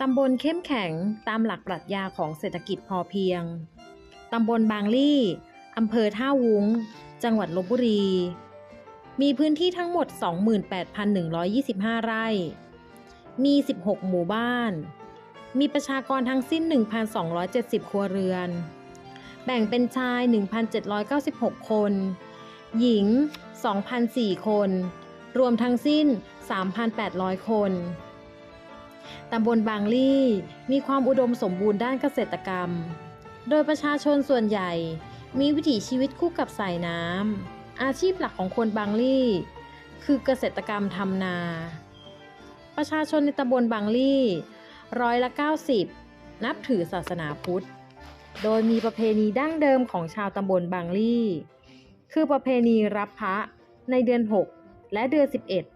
ตำบลเข้มแข็งตามหลักปรัชญาของเศรษฐกิจพอเพียง ตำบลบางลี่ อำเภอท่าวุ้ง จังหวัดลบบุรี มีพื้นที่ทั้งหมด 28,125 ไร่ มี 16 หมู่บ้าน มีประชากรทั้งสิ้น 1,270 ครัวเรือน แบ่งเป็นชาย 1,796 คน หญิง 2,004 คน รวมทั้งสิ้น 3,800 คน ตำบลบางลี่ มีความอุดมสมบูรณ์ด้านเกษตรกรรม โดยประชาชนส่วนใหญ่ มีวิถีชีวิตคู่กับสายน้ำ อาชีพหลักของคนบางลี่ คือเกษตรกรรมทำนา ประชาชนในตำบลบางลี่ร้อยละ 90 นับถือศาสนาพุทธ โดยมีประเพณีดั้งเดิมของชาวตำบลบางลี่ คือประเพณีรับพระในเดือน 6 และเดือน 11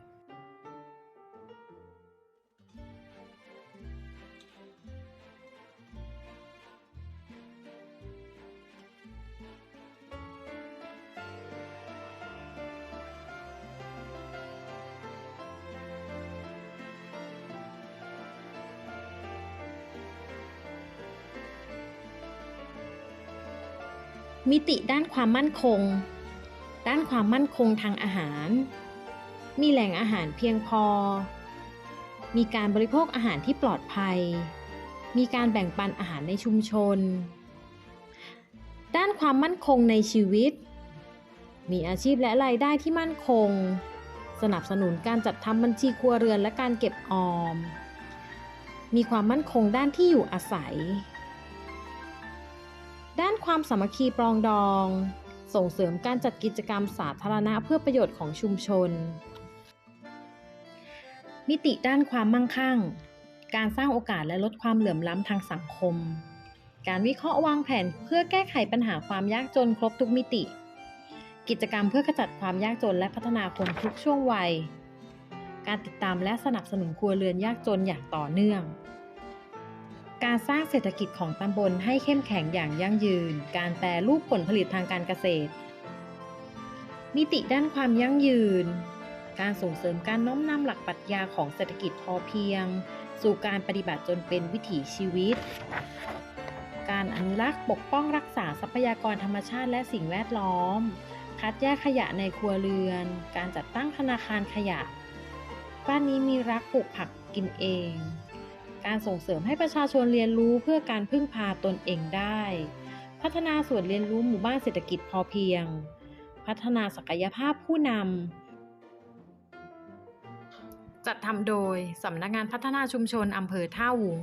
มิติด้านความมั่นคง ด้านความมั่นคงทางอาหาร มีแหล่งอาหารเพียงพอ มีการบริโภคอาหารที่ปลอดภัย มีการแบ่งปันอาหารในชุมชน ด้านความมั่นคงในชีวิต มีอาชีพและรายได้ที่มั่นคง สนับสนุนการจัดทำบัญชีครัวเรือนและการเก็บออม มีความมั่นคงด้านที่อยู่อาศัย ความสามัคคีปรองดอง ส่งเสริมการจัดกิจกรรมสาธารณะเพื่อประโยชน์ของชุมชน มิติด้านความมั่งคั่ง การสร้างโอกาสและลดความเหลื่อมล้ำทางสังคม การวิเคราะห์วางแผนเพื่อแก้ไขปัญหาความยากจนครบทุกมิติ กิจกรรมเพื่อขจัดความยากจนและพัฒนาคนทุกช่วงวัย การติดตามและสนับสนุนครัวเรือนยากจนอย่างต่อเนื่อง การสร้างเศรษฐกิจของตำบลให้เข้มแข็งอย่างยั่งยืน การแปรรูปผลผลิตทางการเกษตร มิติด้านความยั่งยืน การส่งเสริมการน้อมนำหลักปรัชญาของเศรษฐกิจพอเพียง สู่การปฏิบัติจนเป็นวิถีชีวิต การอนุรักษ์ปกป้องรักษาทรัพยากรธรรมชาติและสิ่งแวดล้อม คัดแยกขยะในครัวเรือน การจัดตั้งธนาคารขยะ บ้านนี้มีรักปลูกผักกินเอง การส่งเสริมให้ประชาชนเรียนรู้เพื่อการพึ่งพาตนเองได้ พัฒนาส่วนเรียนรู้หมู่บ้านเศรษฐกิจพอเพียง พัฒนาศักยภาพผู้นำ จัดทำโดยสำนักงานพัฒนาชุมชนอำเภอท่าวุง